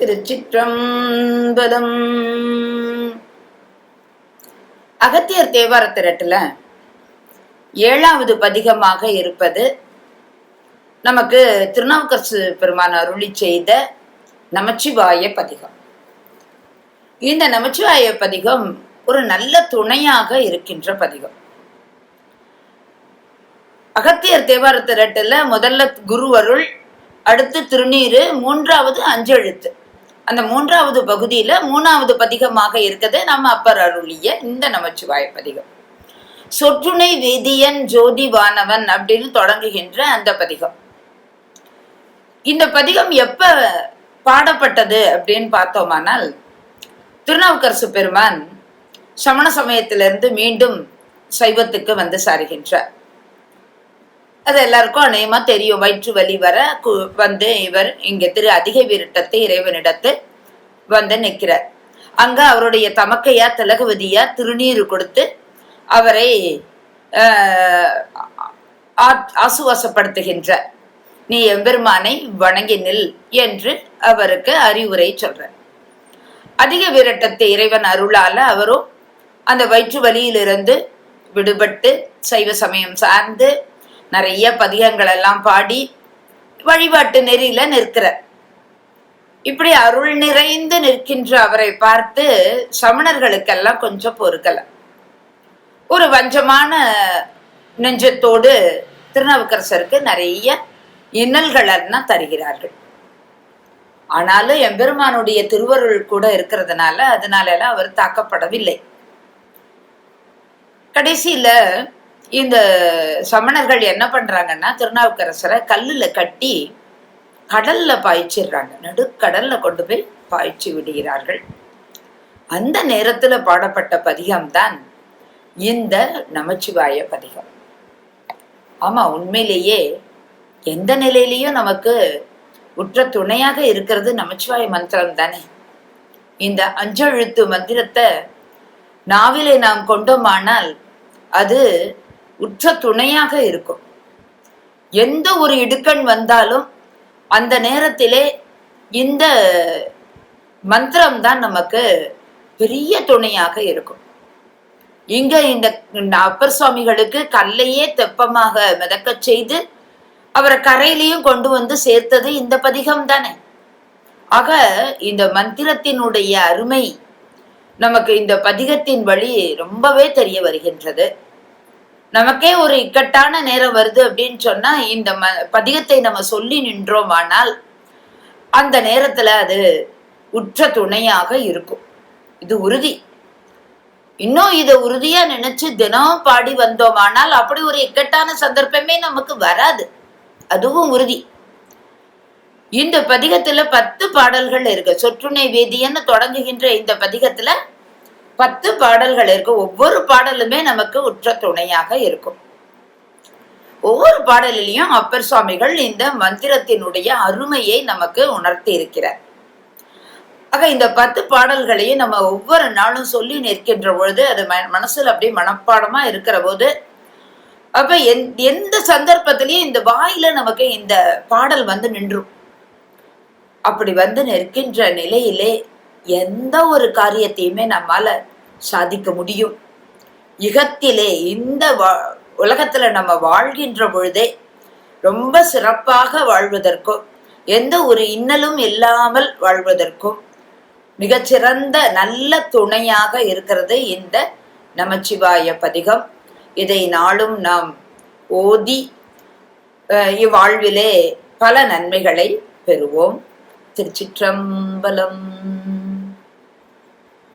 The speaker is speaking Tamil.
திருச்சிற்றம்பலம். அகத்தியர் தேவார திரட்டுல ஏழாவது பதிகமாக இருப்பது நமக்கு திருநாவுக்கரசு பெருமான் அருளி செய்த நமச்சிவாய பதிகம். இந்த நமச்சிவாய பதிகம் ஒரு நல்ல துணையாக இருக்கின்ற பதிகம். அகத்தியர் தேவார திரட்டுல முதல்ல குருவருள் அடுத்து திருநீரு மூன்றாவது அஞ்செழுத்து. அந்த மூன்றாவது பகுதியில மூணாவது பதிகமாக இருக்கிறது நம்ம அப்பர் அருளிய இந்த நமச்சிவாய பதிகம். சொற்றுணை வேதியன் ஜோதி வானவன் அப்படின்னு தொடங்குகின்ற அந்த பதிகம். இந்த பதிகம் எப்ப பாடப்பட்டது அப்படின்னு பார்த்தோமானால் திருநாவுக்கரசு பெருமான் சமண சமயத்திலிருந்து மீண்டும் சைவத்துக்கு வந்து சாருகின்றார். அது எல்லாருக்கும் அநேகமா தெரியும். வயிற்று வலி வர வந்து இவர் இங்க திரு அதிக விருட்டத்தை இறைவனிடத்து வந்து நிற்கிறார் அங்க அவருடைய தமக்கையா திலகவதியா திருநீர் கொடுத்து அவரை ஆசுவாசப்படுத்துகின்ற ஆ- நீ எம்பெருமானை வணங்கி நில் என்று அவருக்கு அறிவுரை சொல்ற அதிக விரட்டத்தை இறைவன் அருளால அவரும் அந்த வயிற்று வலியிலிருந்து விடுபட்டு சைவ சமயம் சார்ந்து நிறைய பதிகங்கள் எல்லாம் பாடி வழிபாட்டு நெறியில நிற்கிறார் இப்படி அருள் நிறைந்து நிற்கின்ற அவரை பார்த்து சமணர்களுக்கெல்லாம் கொஞ்சம் பொறுக்கல. ஒரு வஞ்சமான நெஞ்சத்தோடு திருநாவுக்கரசருக்கு நிறைய இன்னல்கள் எல்லாம் தருகிறார்கள். ஆனாலும் எம்பெருமானுடைய திருவருள் கூட இருக்கிறதுனால அதனால எல்லாம் அவர் தாக்கப்படவில்லை. கடைசியில இந்த சமணர்கள் என்ன பண்றாங்கன்னா திருநாவுக்கரசரை கல்லுல கட்டி கடல்ல பாய்ச்சிடுறாங்க. நடுக்கடல்ல கொண்டு போய் பாய்ச்சி விடுகிறார்கள். அந்த நேரத்துல பாடப்பட்ட பதிகம்தான் இந்த நமச்சிவாய பதிகம். ஆமா உண்மையிலேயே எந்த நிலையிலையும் நமக்கு உற்ற துணையாக இருக்கிறது நமச்சிவாய மந்திரம் தானே. இந்த அஞ்செழுத்து மந்திரத்தை நாவிலே நாம் கொண்டோமானால் அது உற்ற துணையாக இருக்கும். எந்த ஒரு இடுக்கண் வந்தாலும் அந்த நேரத்திலே இந்த மந்திரம் தான் நமக்கு பெரிய துணையாக இருக்கும். இங்க இந்த அப்பர் சுவாமிகளுக்கு கல்லையே தெப்பமாக மிதக்கச் செய்து அவரை கரையிலையும் கொண்டு வந்து சேர்த்தது இந்த பதிகம் தானே. ஆக இந்த மந்திரத்தினுடைய அருமை நமக்கு இந்த பதிகத்தின் வழி ரொம்பவே தெரிய வருகின்றது. நமக்கே ஒரு இக்கட்டான நேரம் வருது அப்படின்னு சொன்னா இந்த ம பதிகத்தை நம்ம சொல்லி நின்றோமானால் அந்த நேரத்துல அது உற்ற துணையாக இருக்கும். இது உறுதி. இன்னும் இதை உறுதியா நினைச்சு தினம் பாடி வந்தோமானால் அப்படி ஒரு இக்கட்டான சந்தர்ப்பமே நமக்கு வராது. அதுவும் உறுதி. இந்த பதிகத்துல பத்து பாடல்கள் இருக்கு. சொற்றுணை வேதியன்னு தொடங்குகின்ற இந்த பதிகத்துல பத்து பாடல்கள் இருக்கு ஒவ்வொரு பாடலுமே நமக்கு உற்ற துணையாக இருக்கும். ஒவ்வொரு பாடலிலையும் அப்பர் சுவாமிகள் இந்த மந்திரத்தினுடைய அருமையை நமக்கு உணர்த்தி இருக்கிறார் ஆக இந்த பத்து பாடல்களையும் நம்ம ஒவ்வொரு நாளும் சொல்லி நிற்கின்ற பொழுது அது மனசுல அப்படியே மனப்பாடமா இருக்கிற போது அப்ப எந்- எந்த சந்தர்ப்பத்திலையும் இந்த வாயில நமக்கு இந்த பாடல் வந்து நின்றும். அப்படி வந்து நிற்கின்ற நிலையிலே எந்த ஒரு காரியத்தையுமே நம்மால சாதிக்க முடியும். யுகத்திலே இந்த வா- உலகத்துல நம்ம வாழ்கின்ற பொழுதே ரொம்ப சிறப்பாக வாழ்வதற்கும் எந்த ஒரு இன்னலும் இல்லாமல் வாழ்வதற்கும் மிகச்சிறந்த நல்ல துணையாக இருக்கிறது இந்த நமச்சிவாய பதிகம். இதை நாளும் நாம் ஓதி இவ்வாழ்விலே பல நன்மைகளை பெறுவோம். திருச்சிற்றம்பலம்.